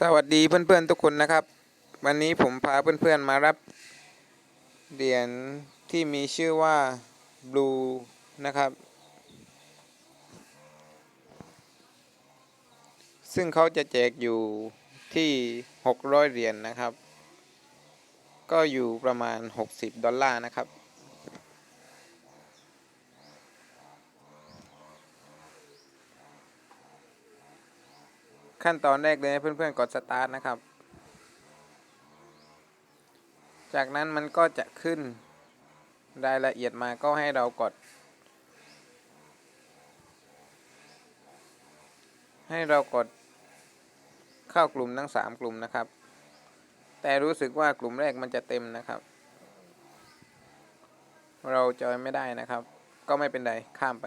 สวัสดีเพื่อนๆทุกคนนะครับ วันนี้ผมพาเพื่อนๆมารับเหรียญที่มีชื่อว่า Blue นะครับ ซึ่งเขาจะแจกอยู่ที่ 600 เหรียญนนะครับ ก็อยู่ประมาณ 60 ดอลลาร์นะครับ ขั้นตอนแรกเลยเพื่อนๆกดสตาร์ทนะครับ จากนั้นมันก็จะขึ้นรายละเอียดมาก็ให้เรากด ให้เรากดเข้ากลุ่มทั้ง 3 กลุ่มนะครับ แต่รู้สึกว่ากลุ่มแรกมันจะเต็มนะครับ เราจอยไม่ได้นะครับ ก็ไม่เป็นไรข้ามไป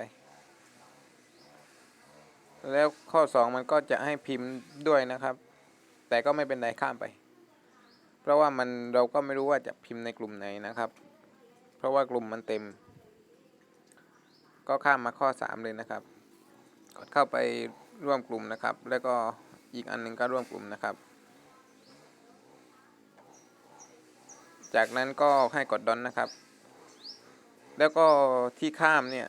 แล้วข้อ 2 มันก็จะให้พิมพ์ด้วยนะครับ แต่ก็ไม่เป็นไรข้ามไป เพราะว่ามันเราก็ไม่รู้ว่าจะพิมพ์ในกลุ่มไหนนะครับ เพราะว่ากลุ่มมันเต็ม ก็ข้ามมาข้อ 3 เลยนะครับ กดเข้าไปร่วมกลุ่มนะครับ แล้วก็อีกอันหนึงก็ร่วมกลุ่มนะครับ จากนั้นก็ให้กดดอนนะครับ แล้วก็ที่ข้ามเนี่ย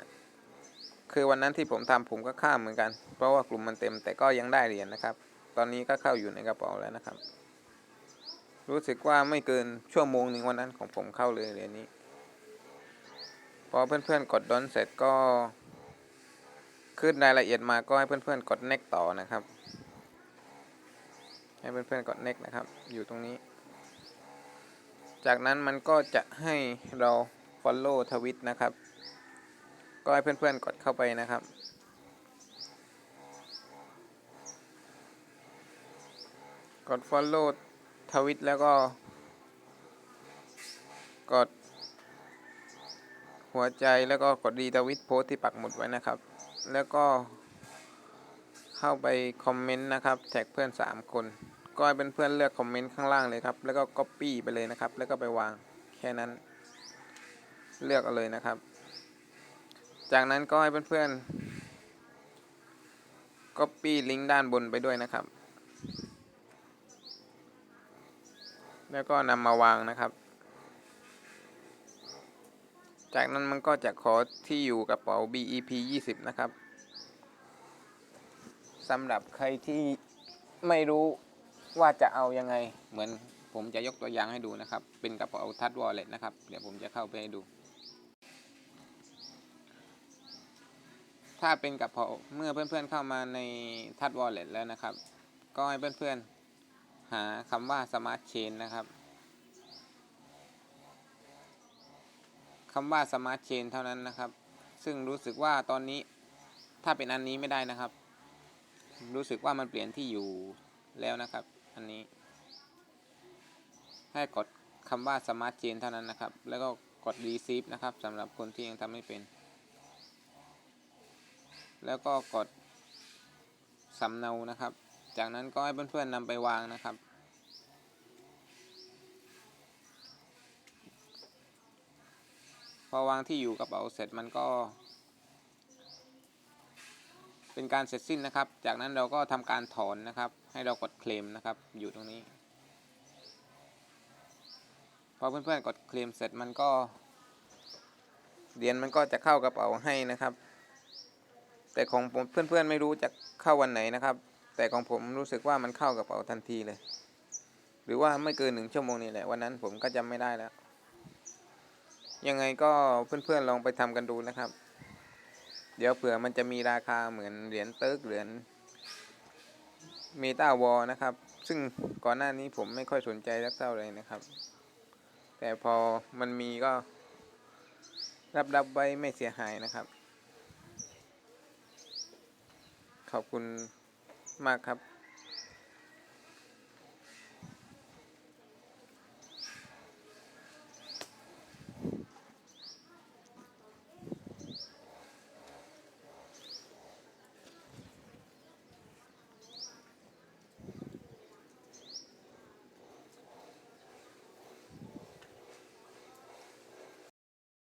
คือวันนั้นที่ผมทำผมก็ข้ามเหมือนกัน เพราะว่ากลุ่มมันเต็มแต่ก็ยังได้เหรียญนะครับ ตอนนี้ก็เข้าอยู่ในกระเป๋าแล้วนะครับ รู้สึกว่าไม่เกินชั่วโมงหนึ่งวันนั้นของผมเข้าเลยเหรียญนี้ พอเพื่อนๆกดดอนเสร็จก็ ขึ้นรายละเอียดมาก็ให้เพื่อนๆกด next ต่อนะครับ ให้เพื่อนๆกด next นะครับ อยู่ตรงนี้ จากนั้นมันก็จะให้เรา follow ทวิตนะครับ ก็ให้เพื่อนๆกดเข้าไปนะครับ กด follow ทวิตแล้วก็ กด หัวใจแล้วก็กดรีทวิตโพสที่ปักหมุดไว้นะครับ แล้วก็ เข้าไปคอมเมนต์นะครับ แท็กเพื่อน 3 คน ก็ให้เพื่อนๆเลือกคอมเมนต์ข้างล่างเลยครับ แล้วก็ copy ไปเลยนะครับ แล้วก็ไปวางแค่นั้น เลือกเอาเลยนะครับ จากนั้นก็ให้เพื่อนๆ copy ลิงก์ด้านบนไปด้วยนะครับ แล้วก็นำมาวางนะครับ จากนั้นมันก็จะขอที่อยู่กระเป๋า BEP 20 นะครับสำหรับใครที่ไม่รู้ว่าจะเอายังไงเหมือนผมจะยกตัวอย่างให้ดูนะครับ เป็นกระเป๋าทัดวอลเล็ตนะครับ เดี๋ยวผมจะเข้าไปให้ดู ถ้าเป็นกระเป๋าเมื่อเพื่อนๆเข้ามาในทัดวอลเล็ตแล้วนะครับ ก็ให้เพื่อนๆหาคำว่า Smart Chain นะครับคำว่า Smart Chain เท่านั้นนะครับ ซึ่งรู้สึกว่าตอนนี้ถ้าเป็นอันนี้ไม่ได้นะครับ รู้สึกว่ามันเปลี่ยนที่อยู่แล้วนะครับ อันนี้ ให้กดคำว่า Smart Chain เท่านั้นนะครับ แล้วก็กด Receive นะครับสำหรับคนที่ยังทำไม่เป็น แล้วก็กดสำเนานะครับ จากนั้นก็ให้เพื่อนๆนำไปวางนะครับ พอวางที่อยู่กระเป๋าเสร็จมันก็ เป็นการเสร็จสิ้นนะครับ จากนั้นเราก็ทำการถอนนะครับ ให้เรากดเคลมนะครับ อยู่ตรงนี้ พอเพื่อนๆกดเคลมเสร็จมันก็เหรียญมันก็จะเข้ากระเป๋าให้นะครับ แต่ของผมเพื่อนๆไม่รู้จะเข้าวันไหนนะครับ แต่ของผมรู้สึกว่ามันเข้ากระเป๋าทันทีเลย หรือว่าไม่เกินหนึ่งชั่วโมงนี่แหละวันนั้นผมก็จำไม่ได้แล้ว ยังไงก็เพื่อนๆลองไปทำกันดูนะครับ เดี๋ยวเผื่อมันจะมีราคาเหมือนเหรียญเติร์กเหรียญเมตาวอลนะครับ ซึ่งก่อนหน้านี้ผมไม่ค่อยสนใจสักเท่าเลยนะครับ แต่พอมันมีก็รับรับไว้ไม่เสียหายนะครับ ขอบคุณมากครับ